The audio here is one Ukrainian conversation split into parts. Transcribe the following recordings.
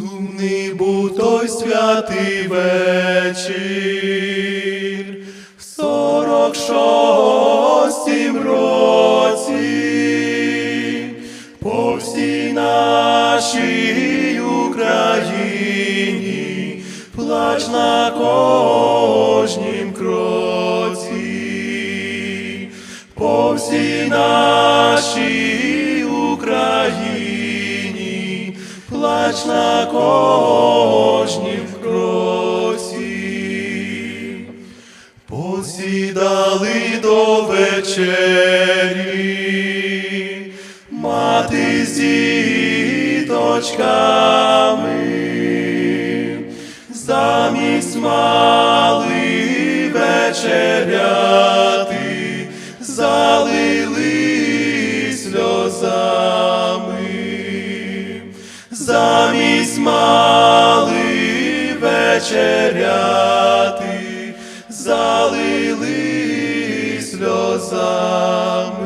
Сумний був той святий вечір, в сорок шостім році, по всій нашій Україні, плач на кожнім кроці, по всій нашій Україні, плач на кожнім кроці. Посідали до вечері, мати з діточками, замість мали вечеряти, залили сльозами, замість мали вечеряти, залили сльозами,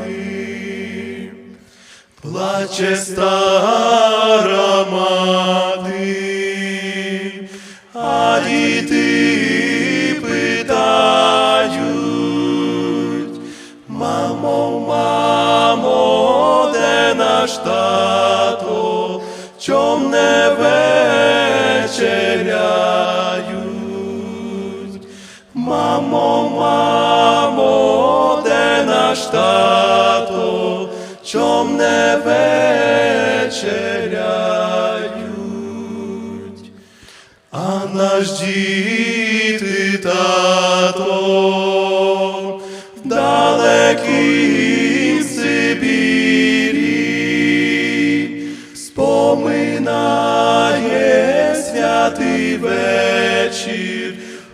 плаче стара мати, а діти питають, мамо, мамо, де наш тато, чом не вечеряють? Мамо, мамо, де наш тато, чом не вечеряють? А наш діти тато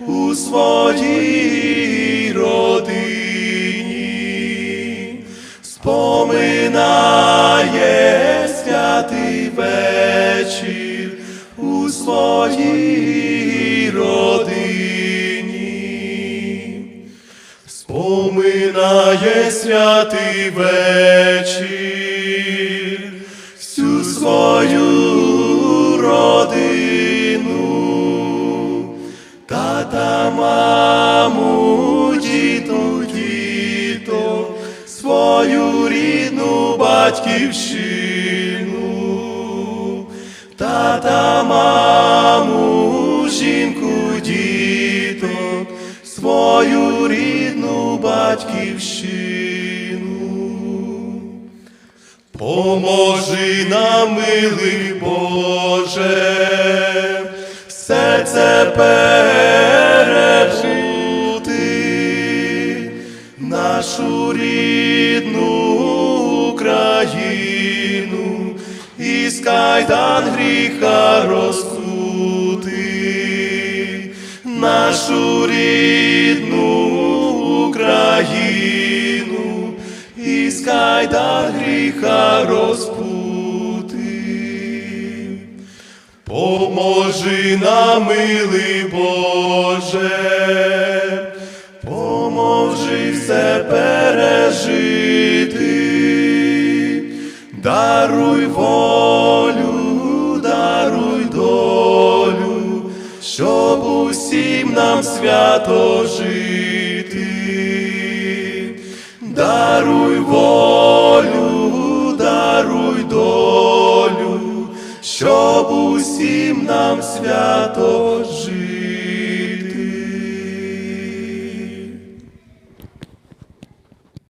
у своїй родині, споминає святий вечір. У своїй родині, споминає святий вечір. Всю свою родину, маму, діду, діто, свою рідну батьківщину, тата, маму, жінку, діток, свою рідну батьківщину. Поможи нам, милий Боже, все це пережити, нашу рідну Україну, із кайдан гріха розкути, нашу рідну Україну, із кайдан гріха розпути. Поможи нам, милий Боже, все пережити, даруй волю, даруй долю, щоб усім нам свято жити. Даруй волю, даруй долю, щоб усім нам свято жити.